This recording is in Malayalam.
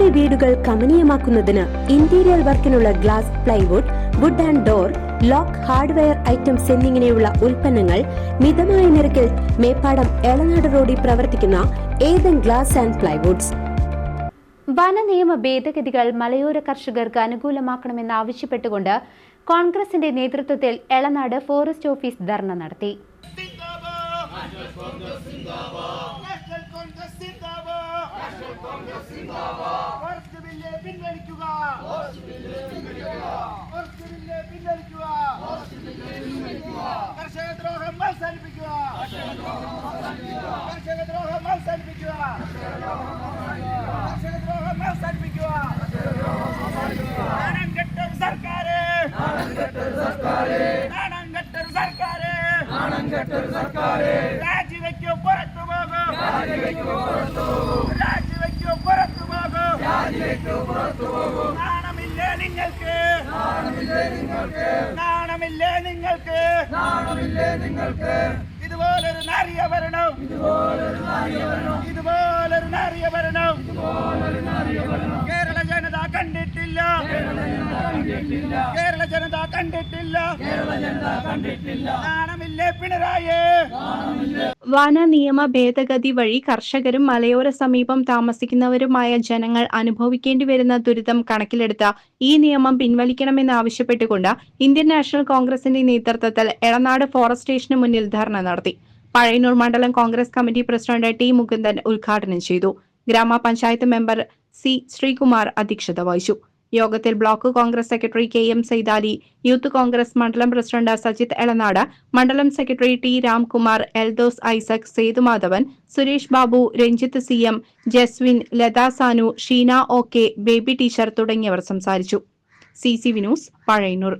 നിങ്ങളുടെ വീടുകൾ കമനീയമാക്കുന്നതിന് interior വർക്കിനുള്ള glass plywood wood and door lock hardware items എന്നിങ്ങനെയുള്ള ഉൽപ്പന്നങ്ങൾ മിതമായ നിരക്കിൽ മേപ്പാടം എളനാട് റോഡിൽ പ്രവർത്തിക്കുന്ന ഏതൻ ഗ്ലാസ് ആൻഡ് പ്ലൈവുഡ്സ്. വനനിയമ ഭേദഗതികൾ മലയോര കർഷകർക്ക് അനുകൂലമാക്കണമെന്നാവശ്യപ്പെട്ടുകൊണ്ട് കോൺഗ്രസിന്റെ നേതൃത്വത്തിൽ എളനാട് ഫോറസ്റ്റ് ഓഫീസ് ധർണ നടത്തി. നാഷണൽ കോൺഗ്രസ് സിന്ദാബാദ് നാഷണൽ കോൺഗ്രസ് സിന്ദാബാദ് ഫോറസ്റ്റ് ബില്ല് പിൻവലിക്കുക പിൻവലിക്കുക കർഷക ദ്രോഹം അവസാനിപ്പിക്കുക. കർഷക ദ്രോഹം അവസാനിപ്പിക്കുക. കർഷക ദ്രോഹം അവസാനിപ്പിക്കുക. നാണം കെട്ടൊരു സർക്കാര്. നാണം കെട്ടൊരു സർക്കാര്. രാജിവെക്കോ പുറത്തു പോകും. രാജിവെക്കോ പുറത്തു പോകും നാണമില്ലേ നിങ്ങൾക്ക്? നാണമില്ലേ നിങ്ങൾക്ക്? ഇതുപോലൊരു നാരിയ ഭരണം. ഇതുപോലൊരു നാരിയ ഭരണം. കേരള ജനത കണ്ടിട്ടില്ല. കേരള ജനത കണ്ടിട്ടില്ല. നാണമില്ലേ വന നിയമ ഭേദഗതി വഴി കർഷകരും മലയോര സമീപം താമസിക്കുന്നവരുമായ ജനങ്ങൾ അനുഭവിക്കേണ്ടി വരുന്ന ദുരിതം കണക്കിലെടുത്ത ഈ നിയമം പിൻവലിക്കണമെന്നാവശ്യപ്പെട്ടുകൊണ്ട് ഇന്ത്യൻ നാഷണൽ കോൺഗ്രസിന്റെ നേതൃത്വത്തിൽ എളനാട് ഫോറസ്റ്റ് സ്റ്റേഷന് മുന്നിൽ ധർണ നടത്തി. പഴയന്നൂർ മണ്ഡലം Congress committee president T Mukundan ഉദ്ഘാടനം ചെയ്തു. ഗ്രാമപഞ്ചായത്ത് മെമ്പർ സി ശ്രീകുമാർ അധ്യക്ഷത വഹിച്ചു. യോഗത്തിൽ block Congress secretary K M Saithali youth Congress മണ്ഡലം പ്രസിഡന്റ് സജിത് എളനാട് മണ്ഡലം secretary T Ramkumar Eldhose Isaac Sethumadhavan Suresh Babu Ranjith C M Jaswin Latha Sanu Sheena O K Baby teacher തുടങ്ങിയവർ സംസാരിച്ചു. C C Vinoos Pazhayannur.